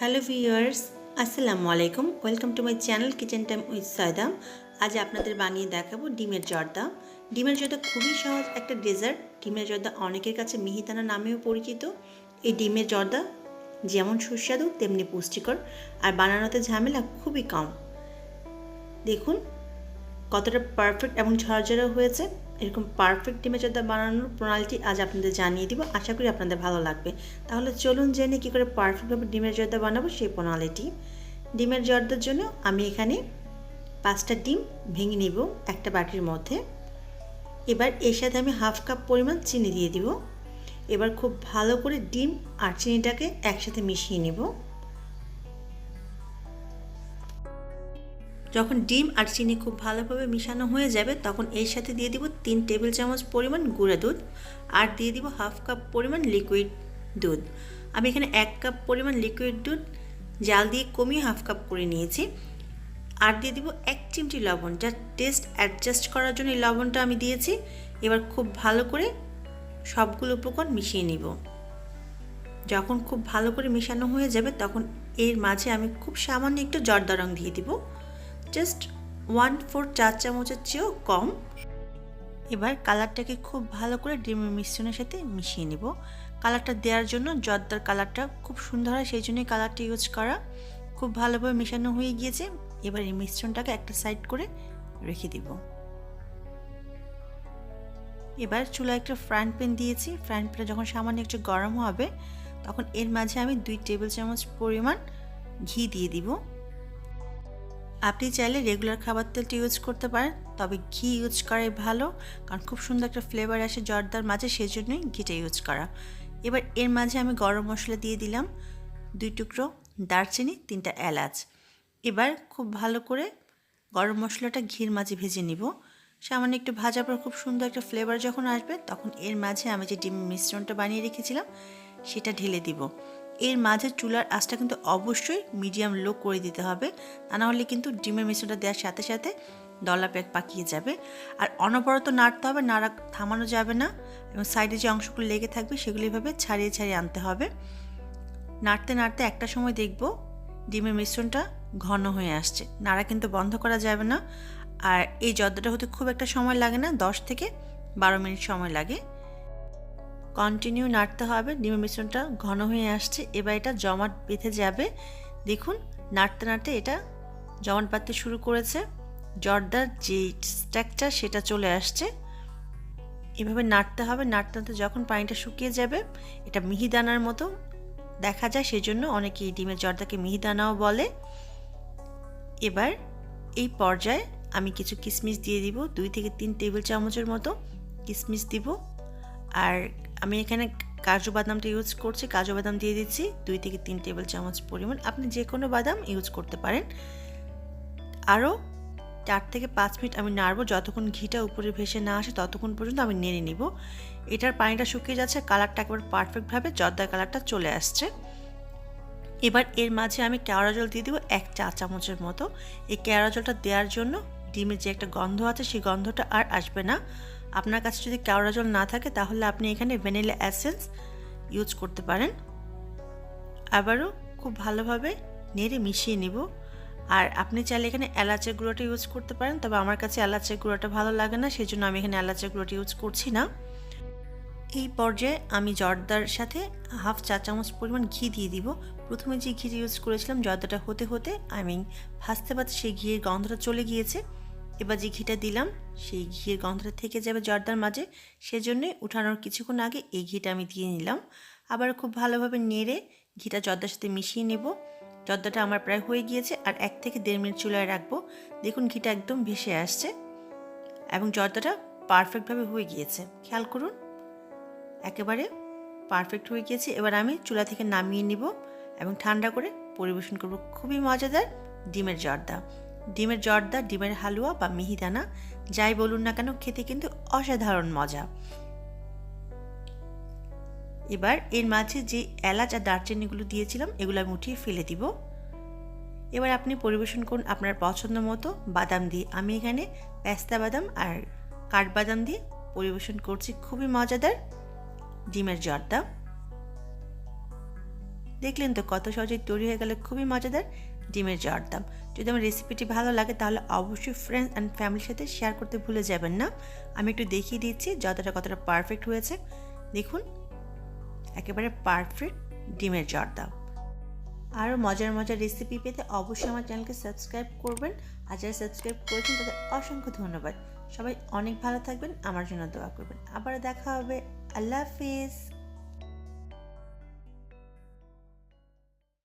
Hello viewers, আসসালামু আলাইকুম। Welcome to my channel kitchen time with Saydam আজ আপনাদের বানিয়ে দেখাবো ডিমের জর্দা। ডিমের জর্দা খুবই সহজ একটা ডেজার্ট। ডিমের জর্দা অনেকের কাছে মিহিদানা নামেও পরিচিত। এই ডিমের জর্দা যেমন সুস্বাদু, তেমনি পুষ্টিকর। আর বানানোতে ঝামেলা খুবই কম। দেখুন কতটা পারফেক্ট এবং ঝরঝরা হয়েছে, এরকম পারফেক্ট ডিমের জর্দা বানানোর প্রণালীটি আজ আপনাদের জানিয়ে দিব। আশা করি আপনাদের ভালো লাগবে। তাহলে চলুন জেনে কী করে পারফেক্টভাবে ডিমের জর্দা বানাবো সেই প্রণালীটি। ডিমের জর্দার জন্য আমি এখানে পাঁচটা ডিম ভেঙে নিব একটা বাটির মধ্যে। এবার এর সাথে আমি হাফ কাপ পরিমাণ চিনি দিয়ে দিব। এবার খুব ভালো করে ডিম আর চিনিটাকে একসাথে মিশিয়ে নেব। যখন ডিম আর চিনি খুব ভালোভাবে মিশানো হয়ে যাবে, তখন এর সাথে দিয়ে দিব তিন টেবিল চামচ পরিমাণ গুঁড়া দুধ আর দিয়ে দিব হাফ কাপ পরিমাণ লিকুইড দুধ। আমি এখানে এক কাপ পরিমাণ লিকুইড দুধ, জাল দিয়ে কমিয়ে হাফ কাপ করে নিয়েছি। আর দিয়ে দিব এক চিমটি লবণ, যা টেস্ট অ্যাডজাস্ট করার জন্য এই লবণটা আমি দিয়েছি। এবার খুব ভালো করে সবগুলো উপকরণ মিশিয়ে নিব। যখন খুব ভালো করে মেশানো হয়ে যাবে, তখন এর মাঝে আমি খুব সামান্য একটু জর্দা রং দিয়ে দিব। জাস্ট ওয়ান ফোর চার চামচের চেয়েও কম। এবার কালারটাকে খুব ভালো করে ডিমের মিশ্রণের সাথে মিশিয়ে নেব। কালারটা দেওয়ার জন্য জর্দার কালারটা খুব সুন্দর হয়, সেই জন্যই কালারটা ইউজ করা। খুব ভালোভাবে মেশানো হয়ে গিয়েছে। এবার এই মিশ্রণটাকে একটা সাইড করে রেখে দিব। এবার চুলায় একটা ফ্রাইং প্যান দিয়েছি। ফ্রাইং প্যানটা যখন সামান্য একটু গরম হবে, তখন এর মাঝে আমি দুই টেবিল চামচ পরিমাণ ঘি দিয়ে দিব। আপনি চাইলে রেগুলার খাবার তেলটি ইউজ করতে পারেন, তবে ঘি ইউজ করাই ভালো, কারণ খুব সুন্দর একটা ফ্লেভার আসে জর্দার মাঝে সেই জন্যই ঘিটা ইউজ করা। এবার এর মাঝে আমি গরম মশলা দিয়ে দিলাম, দুই টুকরো দারচিনি, তিনটা এলাচ। এবার খুব ভালো করে গরম মশলাটা ঘির মাঝে ভেজে নিব। সামান্য একটু ভাজার পর খুব সুন্দর একটা ফ্লেভার যখন আসবে, তখন এর মাঝে আমি যে ডিম মিশ্রণটা বানিয়ে রেখেছিলাম, সেটা ঢেলে দিব। এর মাঝে চুলার আঁচটা কিন্তু অবশ্যই মিডিয়াম লো করে দিতে হবে। তা না হলে কিন্তু ডিমের মিশ্রণটা দেওয়ার সাথে সাথে দলা প্যাক পাকিয়ে যাবে। আর অনবরত নাড়তে হবে, নাড়া থামানো যাবে না এবং সাইডে যে অংশগুলো লেগে থাকবে সেগুলো এভাবে ছাড়িয়ে ছাড়িয়ে আনতে হবে। নাড়তে নাড়তে একটা সময় দেখব ডিমের মিশ্রণটা ঘন হয়ে আসছে। নাড়া কিন্তু বন্ধ করা যাবে না। আর এই জর্দাটা হতে খুব একটা সময় লাগে না, দশ থেকে বারো মিনিট সময় লাগে। কন্টিনিউ নাড়তে হবে। ডিমের মিশ্রণটা ঘন হয়ে আসছে। এবার এটা জমাট বেঁধে যাবে। দেখুন, নাড়তে নাড়তে এটা জমাট বাঁধতে শুরু করেছে। জর্দার যে স্ট্রাকচার সেটা চলে আসছে। এভাবে নাড়তে হবে। নাড়তে নাড়তে যখন পানিটা শুকিয়ে যাবে, এটা মিহিদানার মতো দেখা যায়। সেই জন্য অনেকে এই ডিমের জর্দাকে মিহিদানাও বলে। এবার এই পর্যায়ে আমি কিছু কিশমিশ দিয়ে দিব। দুই থেকে তিন টেবিল চামচের মতো কিশমিশ দিব। আর আমি এখানে কাজু বাদামটা ইউজ করছি। কাজু বাদাম দিয়ে দিচ্ছি দুই থেকে তিন টেবিল চামচ পরিমাণ। আপনি যে কোনো বাদাম ইউজ করতে পারেন। আরও চার থেকে পাঁচ মিনিট আমি নাড়বো। যতক্ষণ ঘিটা উপরে ভেসে না আসে ততক্ষণ পর্যন্ত আমি নেড়ে নিব। এটার পানিটা শুকিয়ে যাচ্ছে। কালারটা একেবারে পারফেক্টভাবে জর্দার কালারটা চলে আসছে। এবার এর মাঝে আমি কেওড়া জল দিয়ে দেবো এক চা চামচের মতো। এই কেওড়া জলটা দেওয়ার জন্য ডিমের যে একটা গন্ধ আছে, সেই গন্ধটা আর আসবে না। আপনার কাছে যদি কেওড়া জল না থাকে, তাহলে আপনি এখানে ভ্যানিলা অ্যাসেন্স ইউজ করতে পারেন। আবারও খুব ভালোভাবে নেড়ে মিশিয়ে নেব। আর আপনি চাইলে এখানে এলাচের গুঁড়োটা ইউজ করতে পারেন, তবে আমার কাছে এলাচের গুঁড়োটা ভালো লাগে না সেই জন্য আমি এখানে এলাচের গুঁড়োটা ইউজ করছি না। এই পর্যায়ে আমি জর্দার সাথে হাফ চা চামচ পরিমাণ ঘি দিয়ে দিব। প্রথমে যে ঘি ইউজ করেছিলাম, জর্দাটা হতে হতে আমি ভাজতে ভাজতে সেই ঘিয়ের গন্ধটা চলে গিয়েছে। এবার যে ঘিটা দিলাম, সেই ঘিয়ের গন্ধটা থেকে যাবে জর্দার মাঝে। সেজন্যই উঠানোর কিছুক্ষণ আগে এই ঘিটা আমি দিয়ে নিলাম। আবার খুব ভালোভাবে নেড়ে ঘিটা জর্দার সাথে মিশিয়ে নেব। জর্দাটা আমার প্রায় হয়ে গিয়েছে আর এক থেকে দেড় মিনিট চুলায় রাখব। দেখুন ঘিটা একদম ভেসে আসছে এবং জর্দাটা পারফেক্টভাবে হয়ে গিয়েছে। খেয়াল করুন, একেবারে পারফেক্ট হয়ে গিয়েছে। এবার আমি চুলা থেকে নামিয়ে নিব এবং ঠান্ডা করে পরিবেশন করব। খুবই মজাদার ডিমের জর্দা। ডিমের জর্দা, ডিমের হালুয়া বা মিহিদানা যাই বলুন না কেন, খেতে কিন্তু অসাধারণ মজা। এবার এর মাঝে যে এলাচ আর দারচিনিগুলো দিয়েছিলাম, এগুলো আমি উঠিয়ে ফেলে দিব। এবার আপনি পরিবেশন করুন আপনার পছন্দ মতো বাদাম দিয়ে। আমি এখানে পেস্তা বাদাম আর কাঠবাদাম দিয়ে পরিবেশন করছি, খুবই মজাদার ডিমের জর্দা। দেখলেন তো কত সহজেই তৈরি হয়ে গেলে, খুবই মজাদার। ডিমের জর্দাম যদি আমার রেসিপিটি ভালো লাগে, তাহলে অবশ্যই ফ্রেন্ডস অ্যান্ড ফ্যামিলির সাথে শেয়ার করতে ভুলে যাবেন না। আমি একটু দেখিয়ে দিচ্ছি যতটা কতটা পারফেক্ট হয়েছে। দেখুন, একেবারে পারফেক্ট ডিমের জর্দা আরও মজার মজার রেসিপি পেতে অবশ্যই আমার চ্যানেলকে সাবস্ক্রাইব করবেন। আর যারা সাবস্ক্রাইব করেছেন, তাদের অসংখ্য ধন্যবাদ। সবাই অনেক ভালো থাকবেন, আমার জন্য দোয়া করবেন। আবার দেখা হবে। আল্লাহ হাফিজ।